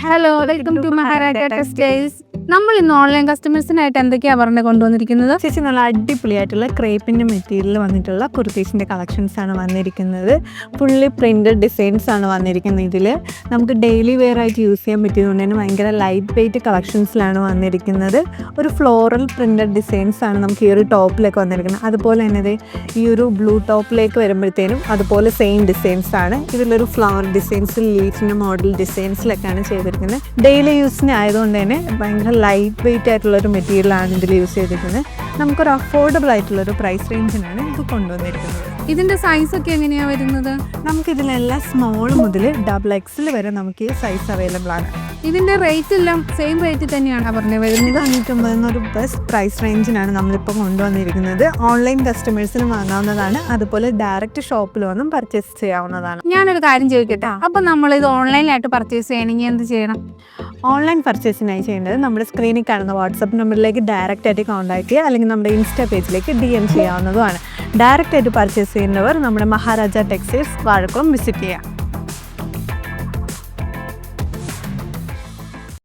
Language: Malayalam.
Hello welcome to Maharaja textiles നമ്മൾ ഇന്ന് ഓൺലൈൻ കസ്റ്റമേഴ്സിനായിട്ട് എന്തൊക്കെയാ പറഞ്ഞ് കൊണ്ടുവന്നിരിക്കുന്നത്? ചേച്ചി നല്ല അടിപൊളിയായിട്ടുള്ള ക്രേപ്പിന്റെ മെറ്റീരിയൽ വന്നിട്ടുള്ള കുർത്തീസിന്റെ കളക്ഷൻസ് ആണ് വന്നിരിക്കുന്നത്. ഫുള്ളി പ്രിന്റഡ് ഡിസൈൻസ് ആണ് വന്നിരിക്കുന്നത് ഇതിൽ നമുക്ക് ഡെയിലി വെയർ ആയിട്ട് യൂസ് ചെയ്യാൻ പറ്റിയതുകൊണ്ട് തന്നെ ഭയങ്കര ലൈറ്റ് വെയിറ്റ് കളക്ഷൻസിലാണ് വന്നിരിക്കുന്നത്. ഒരു ഫ്ലോറൽ പ്രിന്റഡ് ഡിസൈൻസ് ആണ് നമുക്ക് ഈ ഒരു ടോപ്പിലേക്ക് വന്നിരിക്കുന്നത്. അതുപോലെ തന്നെ ഈ ഒരു ബ്ലൂ ടോപ്പിലേക്ക് വരുമ്പോഴത്തേനും അതുപോലെ സെയിം ഡിസൈൻസ് ആണ്. ഇതിലൊരു ഫ്ലവർ ഡിസൈൻസ് ലീഫിന്റെ മോഡൽ ഡിസൈൻസിലൊക്കെയാണ് ചെയ്തിരിക്കുന്നത്. ഡെയിലി യൂസിന് ആയതുകൊണ്ട് തന്നെ ഭയങ്കര ലൈറ്റ് വെയിറ്റ് ആയിട്ടുള്ള ഒരു മെറ്റീരിയലാണ് ഇതിൽ യൂസ് ചെയ്തിരിക്കുന്നത്. നമുക്കൊരു അഫോർഡബിൾ ആയിട്ടുള്ളൊരു പ്രൈസ് റേഞ്ചിനാണ് ഇത് കൊണ്ടുവന്നിരിക്കുന്നത്. ഇതിന്റെ സൈസ് ഒക്കെ എങ്ങനെയാണ് വരുന്നത്? നമുക്കിതിലെല്ലാം സ്മോൾ മുതൽ ഡബിൾ എക്സിൽ വരെ നമുക്ക് ഈ സൈസ് അവൈലബിൾ ആണ്. ഇതിന്റെ റേറ്റ് എല്ലാം സെയിം റേറ്റ് തന്നെയാണ് പറഞ്ഞു വരുന്നത്? അഞ്ഞൂറ്റമ്പത് എന്നൊരു ബെസ്റ്റ് പ്രൈസ് റേഞ്ചിനാണ് നമ്മളിപ്പോൾ കൊണ്ടുവന്നിരിക്കുന്നത്. ഓൺലൈൻ കസ്റ്റമേഴ്സിന് വാങ്ങാവുന്നതാണ്. അതുപോലെ ഡയറക്റ്റ് ഷോപ്പിൽ വന്നും പർച്ചേസ് ചെയ്യാവുന്നതാണ്. ഞാനൊരു കാര്യം ചോദിക്കട്ടെ? അപ്പം നമ്മളിത് ഇത് ഓൺലൈനിലായിട്ട് പർച്ചേസ് ചെയ്യണമെങ്കിൽ എന്ത് ചെയ്യണം? ഓൺലൈൻ പർച്ചേസിനായി ചെയ്യേണ്ടത് നമ്മുടെ സ്ക്രീനിൽ കാണുന്ന വാട്സപ്പ് നമ്പറിലേക്ക് ഡയറക്റ്റ് ആയിട്ട് കോൺടാക്ട് ചെയ്യുക അല്ലെങ്കിൽ നമ്മുടെ ഇൻസ്റ്റാ പേജിലേക്ക് ഡി എം ചെയ്യാവുന്നതുമാണ്. ഡയറക്റ്റ് ആയിട്ട് പർച്ചേസ് ചെയ്യുന്നവർ നമ്മുടെ മഹാരാജ ടെക്സ്റ്റൈൽസ് വാഴക്കുളം വിസിറ്റ് ചെയ്യുക.